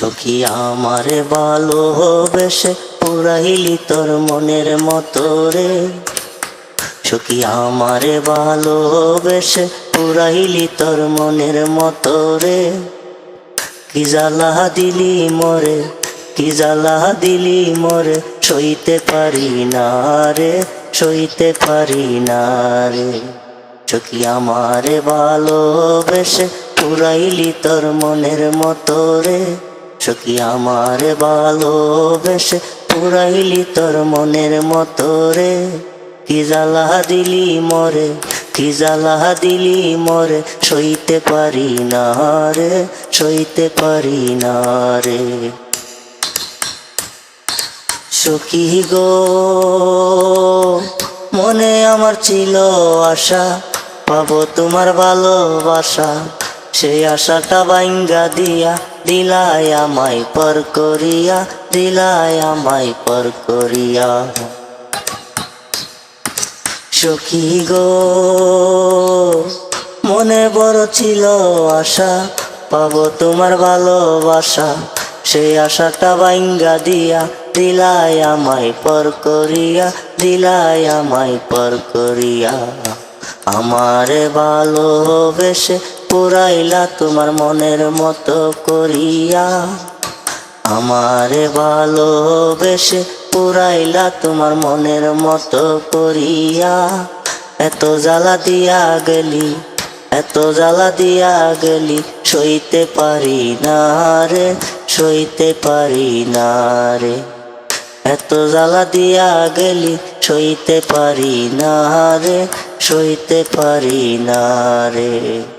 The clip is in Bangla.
সখী আমারে ভালোবেসে পুরাইলি তোর মনের মতো রে। সখী আমারে ভালোবেসে পুরাইলি তোর মনের মতো রে। কি জ্বালা দিলি মরে, কি জ্বালা দিলি মরে, সইতে পারি না রে, সইতে পারি না রে। সখী আমারে ভালোবেসে পুরাইলি তোর মনের মতো রে। সখী আমারে ভালোবেসে পুরাইলি তোর মনের মতো রে। কি জ্বালা দিলি মরে, কি জ্বালা দিলি মরে, সইতে পারি না রে, সইতে পারি না রে। সখী গো, মনে আমার ছিল আশা, পাবো তোমার ভালোবাসা। সেই আশাটা বাইঙ্গা দিয়া দিলাই আমায় পর করিয়া দিলাই আমায় পর করিয়া। সখী গো, মনে বড় ছিল আশা, পাবো তোমার ভালোবাসা। সেই আশাটা বাইঙ্গা দিয়া দিলাই আমায় পর করিয়া দিলাই আমায় পর করিয়া। আমারে ভালোবেসে পুরাইলা তোমার মনের মতো করিয়া। আমারে ভালোবেসে পুরাইলা তোমার মনের মতো করিয়া। এত জ্বালা দিয়া গেলি, এত জ্বালা দিয়া গেলি, সইতে পারি না রে, সইতে পারি না রে। এত জ্বালা দিয়া গেলি, সইতে পারি না রে, সইতে পারি না রে।